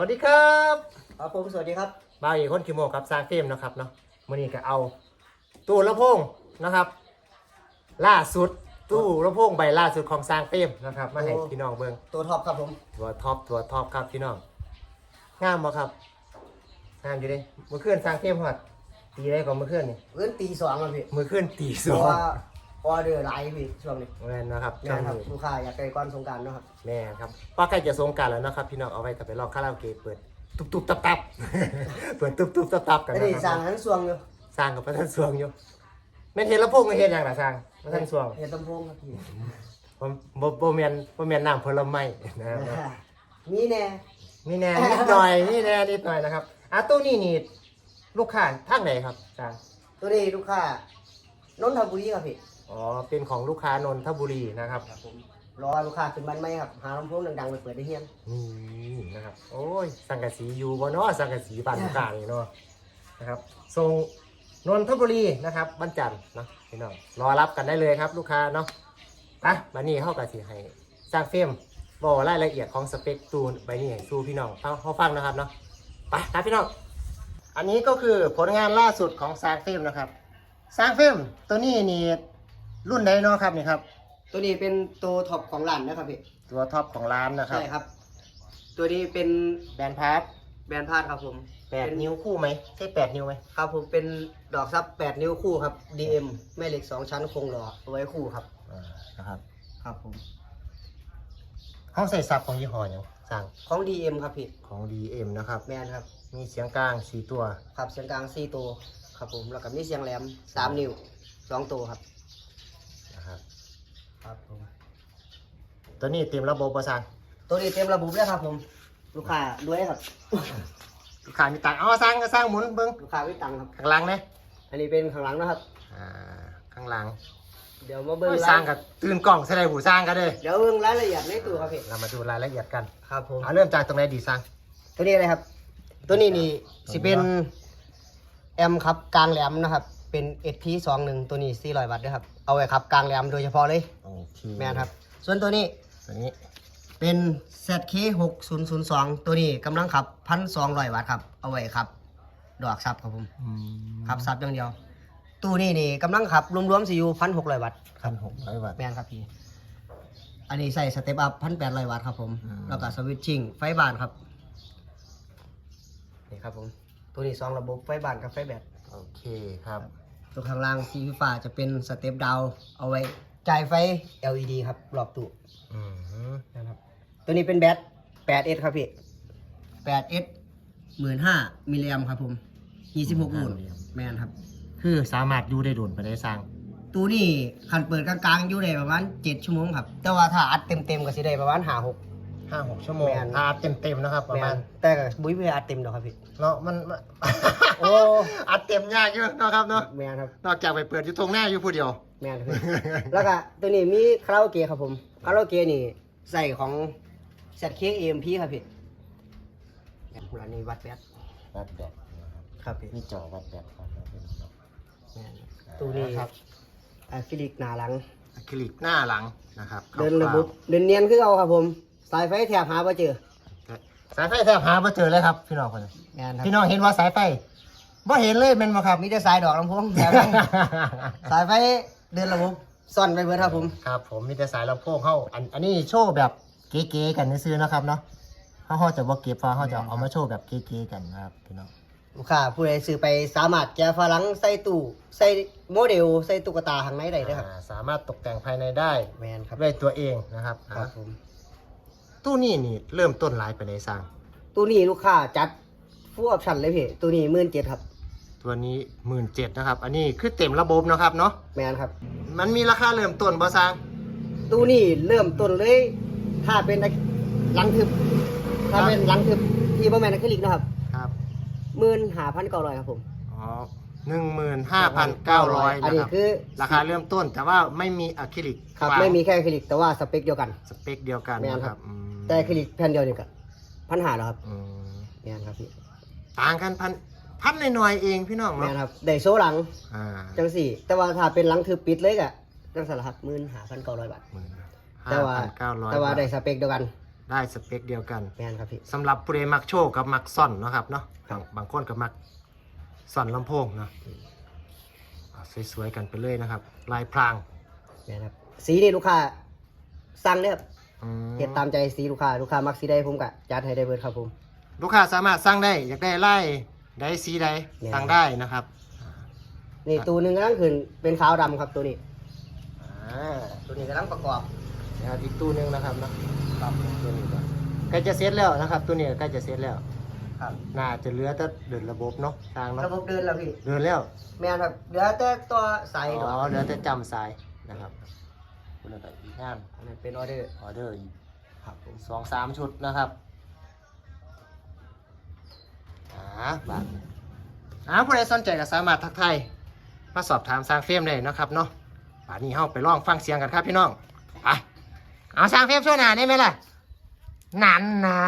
วัสดีครับครับผมสวัสดีครับมาอีกคนคิโมกับซาเฟมนะครับเนาะมื่อนี้ก็เอา ตู้ลำโพงนะครับ ล่าสุดตู้ลำโพงใบล่าสุดของซางเฟมนะครับ มาให้โอ้พี่น้องเบิ่งตัวท็อปครับผมตัวท็อปตัวท็อปครับพี่น้องงามบ่ครับงามอยู่เดิเมื่อคืนซางเฟมฮอดตีได้ก่อนเมื่อคืนนี่เอื้นตีสองครับพี่เมื่อคืนตีสเพอราะงว่า ออเดอร์ไลน์พี่ช่วงนี้แม่นนะครับแม่ช่วงนครับนี้ลูกค้าอยากไปก่อนสงกรารนาะครับแม่ครับว่าใกล้จะสงกรารแล้วนะครับ พี่น้องเอาไว้แต่ไปลองคาราโอเกะเปิดตุบตุบตับตับเปิดตุบตุบตับตับกันไม่นะได้คสั่รังบทั้งสวงอยู่สร้างกับพระท่านสวงอยู่แม่นเห็นลำโพงก็เห็นอย่างละสร้างพระท่านสวงเห็นลำโพงครับพี่ผมบ่บ่แม่นบ่แม่นน้ำผลไม้นะครับ มีแน่ นี่แน่ นิดหน่อยนี่แน่นิดหน่อยนะครับอะตู้นี้นี่ลูกค้าทางไหนครับสร้างตัวนี้ลูกค้านนทบุรีครับพี่ อ๋อ เป็นของลูกค้านนทบุรีนะครับ ครับผมรอลูกค้าขึ้นบ้านไหมครับ หาลำโพงดังๆไปเปิดได้เฮียนนี่นะครับ โอ้ย สังกะสีอยู่บ่เนาะสังกะสีบ้านลูกค้านี่เนาะนะครับส่งนนทบุรีนะครับวันจันทร์เนาะพี่น้องรอรับกันได้เลยครับ ลูกค้าเนาะไปมานี่เข้ากับสีให้สร้างเฟรมบอกรายละเอียดของสเปคตูนใบนี้ให้สู้พี่น้องเขาเขาฟังนะครับเนาะไปครับพี่น้องอันนี้ก็คือผลงานล่าสุดของสร้างเฟรมนะครับสร้างเฟรมตัวนี้นี่ รุ่นไหนเนาะครับนี่ครับ ตัวนี้เป็นตัวท็อปของร้านนะครับพี่ตัวท็อปของร้านนะครับ ใช่ครับ ตัวนี้เป็นแบรนด์พาร์ทแบรนด์พาดครับผมแปดเป็นิ้วคู่ไหมใช่แปดนิ้วไหมครับผมเป็นดอกซับ 8 นิ้วคู่ครับ DM แม่เหล็ก 2 ชั้นโครงหล่อเอาไว้คู่ครับ อ่านะครับครับผม ห้องใส่ซับของยี่ห้ออย่างสั่งของ DM ครับพี่ของ DM นะครับ แมนครับ มีเสียงกลางสี่ตัวขับเสียงกลาง4ตัวครับผมแล้วก็มีเสียงแหลม 3 นิ้ว 2 ตัวครับนะครับ ครับผม ตัวนี้เต็มระบบประสานตัวนี้เต็มระบบเลยครับผม ลูกค้าด้วยครับ ลูกค้ามีตังค์เอาสร้างก็สร้างหมุนเบิ้งลูกค้าไม่ตังค์ครับ ข้างหลังเนี่ยอันนี้เป็นข้างหลังนะครับ อ่าข้างหลังเดี๋ยวมาเบิ้งโอ้ยราสร้างกับตื่นกล่องใส่ได้หูสร้างกันเลยเดี๋ยวเบิ้งรายละเอียดในตัวครับพี่เรามาดูรายละเอียดกันครับผม เอาเริ่มจากตรงไหนดีสร้าง ตัวนี้อะไรครับ ตัวนี้นี่สิเป็นแอมครับกลางแหลมนะครับ เป็น SP21 ตัวนี้400วัตต์ด้วยครับ เอาไว้ครับกลางแหลมโดยเฉพาะเลย โอเคแม่นครับ ส่วนตัวนี้ตัวนี้เป็น ZK6002 ตัวนี้กำลังขับ 1,200 วัตต์ครับ เอาไว้ครับ ดอกซับครับผม อืมขับซับอย่างเดียว ตู้นี้นี่กำลังขับ รวมๆสิอยู่ 1,600 วัตต์พันหกร้อยวัตต์แม่นครับพี่ อันนี้ใส่สเต็ปอัพ1,800วัตต์ครับผม อืม แล้วก็สวิตชิ่งไฟบ้านครับ นี่ครับผม ตัวนี้สองระบบไฟบ้านกับไฟแบตโอเคครับ ตัวข้างล่างสีฟ้าจะเป็นสเต็ปดาวน์เอาไว้จ่ายไฟ LED ครับรอบตู้อืมนะครับตัวนี้เป็นแบต 8S ครับพี่ 8S 15,000มิลลิแอมครับผม26โวลต์แม่นครับ คือสามารถอยู่ได้โดนไปได้สร้างตู้นี้คันเปิดกลางๆอยู่ได้ประมาณ7ชั่วโมงครับ แต่ว่าถ้าอัดเต็มๆก็สิได้ประมาณ5 6 ห้าหกชั่วโมงแม่น อาเต็มเต็มๆนะครับประแม่มาณนแต่ก็บุ้ยเพื่ออัดเต็มดอกครับพี่เนาะมันมัน โอ้อัดเต็มยากเยอะเนาะครับเนาะแม่นครับนอกจากไปเปิดอยู่ตรงหน้าอยู่ผู้เดียว แม่นครับพี่ แล้วก็ตัวนี้มีคาราโอเกะครับผมคาราโอเกะนี่ใส่ของ ZK AMP ครับพี่อันนี้วัดแบตวัดแบตครับพี่มีจอวัดแบตครับแม่นตู้นี้ครับอะคริลิกหนาหลัง อะคริลิกหน้าหลังนะครับเดินระบบเดินเนียนคือเอาครับผม สายไฟแถบหาไ่เจอสายไฟแทบหาไม่เจอเลยครับ พี่น้องคนนี้งานครับพี่น้องเห็นว่าสายไฟว่าเห็นเลยแมันมาครับ มีแต่สายดอกลำโพงแถบนั้น สายไฟเดินระบบซ่อนไปเบิดครับผม ครับผมมีแต่สายลำโพงเข้าอันอันนี้โชว์แบบเก๋ๆกันซื้อๆนะครับเนาะเขาเขาจะว่าเก็บฟ้าเขาจะเอามาโชว์แบบเก๋ๆกันนะครับพี่น้องลูกค้าผู้ใดซื้อไปสามารถแกะฝาหลังใส่ตู้ใส่โมเดลใส่ตุ๊กตาข้างในได้เด้วยครับอ่าสามารถตกแต่งภายในได้แมนครับด้วยตัวเองนะครับครับผม ตู้นี้นี่เริ่มต้นหลายไปในสร้าง ตัวนี้ลูกค้าจัดฟูลออปชั่นเลยพี่ตัวนี้หมื่นเจ็ดครับ ตัวนี้หมื่นเจ็ดนะครับ อันนี้คือเต็มระบบนะครับเนาะแมนครับ มันมีราคาเริ่มต้นบ่สร้างตู้นี้เริ่มต้นเลย ถ้าเป็นหลังทึบ ถ้าเป็นหลังทึบที่บ่แมนอะคริลิกนะครับครับหมื่นหาพันเก้าร้อยครับผม อ๋อหนึ่งหมื่นห้าพันเก้าร้อยอันนะนี้ครับคือ ราคาเริ่มต้นแต่ว่าไม่มีอะคริลิกครับ วางไม่มีแค่อะคริลิกแต่ว่าสเปคเดียวกัน สเปคเดียวกันแม่นนะคครัรับ บอืม แต่อะคริลิกแผ่นเดียวนี่ก็พันหาแล้วครับอืมแมนครับพี่ต่างกันพันพันหน่อยๆเองพี่น้องแมเนาะนครับได้โซ่หลังอ่าจังสี่ แต่ว่าถ้าเป็นหลังทึบปิดเลยก็จังสารครับหมื่นหาพันเก้าร้อยบาท หมื่นแต่ว่าห้าพันเก้าร้อยแต่ว่าบาทได้สเปคเดียวกันได้สเปคเดียวกัน แมนครับพี่ สำหรับผู้ใดมักโชว์กับมักซ่อนเนาะครับเนาะครับ บางบางคนกับมักซ่อนลำโพงเนาะอ่าสวยๆกันไปเลยนะครับ ลายพรางแมนครับสีนี่ลูกค้าสั่งเนี่ยครับอืม เฮ็ดตามใจสีลูกค้าลูกค้ามักสีใดผมก็จัดให้ได้เบิดครับผม ลูกค้าสามารถสั่งได้อยากได้ไล่ได้สีใดเนี่ย สั่งได้นะครับนี่ตัวหนึ่งกำลังขึ้นเป็นขาวดำครับตัวนี้อ่าตัวนี้กำลังประกอบนะครับอีกตู้หนึงนะครับเนาะครับตัวนี้ก็ใกล้จะเสร็จแล้วนะครับ ตัวนี้ใกล้จะเสร็จแล้วครับ น่าจะเหลือแต่เดินระบบเนาะทางเนาะระบบเดินแล้วพี่ เดินแล้วแมนครับเหลือแต่ตัวใสอ๋ดอกอเหลือแต่จำสายนะครับคุณ แล้วก็อีกงานอันนั้นเป็นออเดอร์ออเดอร์อีกครับผมสองสามชุดนะครับอ่าบาทอ่าผู้ใดสนใจก็สามารถทักทายมาสอบถามสร้างเฟรมได้นะครับเนาะบาทนี้เฮาไปลองฟังเสียงกันครับพี่น้องไปเอาสร้างเฟรมช่วยหน่อยได้ไหมล่ะ นั่นนะ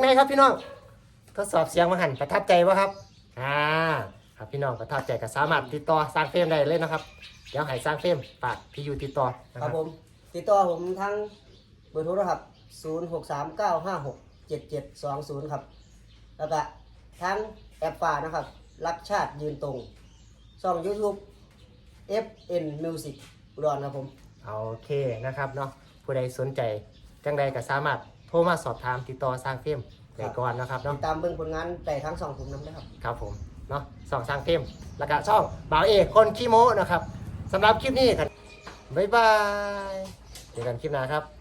เป็นไงครับพี่น้องทดสอบเสียงมาหันประทับใจวะครับอ่าครับพี่น้องประทับใจก็สามารถติดต่อสร้างเฟรมได้เลยนะครับเดี๋ยวให้สร้างเฟรมฝากพี่อยู่ติดต่อนะคครัรับบผม ติดต่อผมทั้งเบอร์โทรศัพท์0 6 3 9 5 6 7 7 2 0 ครับ แล้วก็ทั้งแอปฟ้านะครับ รักชาติยืนตรงช่อง YouTube FN Music อุดรครับผม โอเคนะครับเนาะผู้ใดสนใจจังใดก็สามารถ โทรมาสอบถามติดต่อสร้างเฟรมได้ก่อนนะครับติเนาะดตามเบิ่งผลงานแต่ทั้งสองผมน้ำได้ครับ ครับผมเนาะสองสร้างเฟรมแล้วก็ช่องบ่าวเอกคนขี้โม้นะครับสำหรับคลิปนี้กันบ๊ายบายเจอกันคลิปหน้าครับ